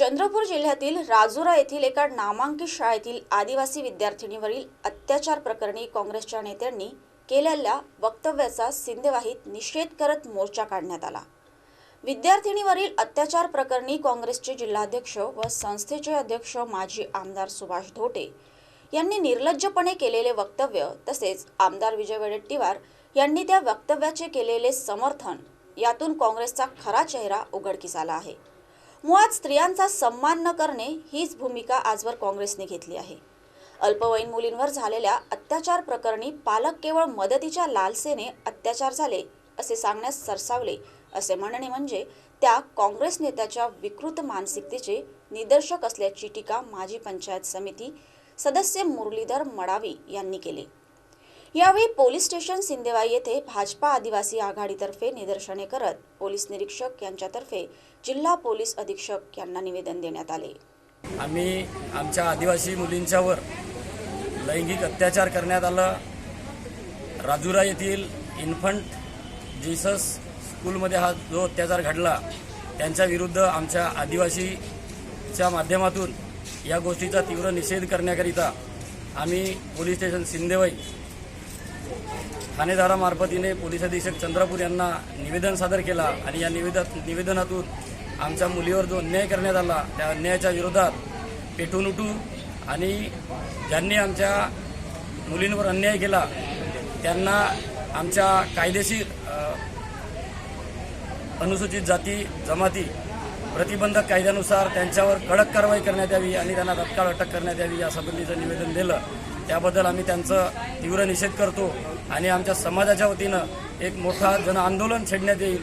चंद्रपूर जिल्ह्यातील राजुरा येथील एका नामांकित शाळेतील आदिवासी विद्यार्थिनीवरील अत्याचार प्रकरणी काँग्रेसच्या नेत्यांनी केलेल्या वक्तव्याचा सिंदेवाहीत निषेध करत मोर्चा काढण्यात आला. विद्यार्थिनीवरील अत्याचार प्रकरणी काँग्रेसचे जिल्हाध्यक्ष व संस्थेचे अध्यक्ष माजी आमदार सुभाष धोटे यांनी निर्लज्जपणे केलेले वक्तव्य तसेच आमदार विजय वडेट्टीवार यांनी त्या वक्तव्याचे केलेले समर्थन यातून काँग्रेसचा खरा चेहरा उघडकीस आला आहे. मुळात स्त्रियांचा सन्मान न करणे हीच भूमिका आजवर काँग्रेसने घेतली आहे. अल्पवयीन मुलींवर झालेल्या अत्याचार प्रकरणी पालक केवळ मदतीच्या लालसेने अत्याचार झाले असे सांगण्यास सरसावले असे म्हणणे म्हणजे त्या काँग्रेस नेत्याच्या विकृत मानसिकतेचे निदर्शक असल्याची टीका माजी पंचायत समिती सदस्य मुरलीधर मडावी यांनी केली. यावेळी पोलीस स्टेशन सिंदेवाई येथे भाजपा आदिवासी आघाडीतर्फे निदर्शने करत पोलीस निरीक्षक यांच्यातर्फे जिल्हा पोलीस अधीक्षक यांना निवेदन देण्यात आले. आम्ही आमच्या आदिवासी मुलींच्यावर लैंगिक अत्याचार करण्यात आला. राजुरा येथील इन्फंट जीसस स्कूलमध्ये हा जो अत्याचार घडला त्यांच्या विरुद्ध आमच्या आदिवासीच्या माध्यमातून या गोष्टीचा तीव्र निषेध करण्याकरिता आम्ही पोलीस स्टेशन सिंदेवाई ठाणेदारामार्फतीने पोलीस अधीक्षक चंद्रपूर यांना निवेदन सादर केला आणि या निवेदन निवेदनातून आमच्या मुलीवर जो अन्याय करण्यात आला त्या अन्यायाच्या विरोधात पेटून उठू आणि ज्यांनी आमच्या मुलींवर अन्याय केला त्यांना आमच्या कायदेशीर अनुसूचित जाती जमाती प्रतिबंधक कायद्यानुसार त्यांच्यावर कडक कारवाई करण्यात यावी आणि त्यांना तत्काळ अटक करण्यात यावी यासंबंधीचं निवेदन दिलं. त्याबद्दल आम्ही त्यांचं तीव्र निषेध करतो आणि आमच्या समाजाच्या वतीनं एक मोठा जन आंदोलन छेडण्यात येईल.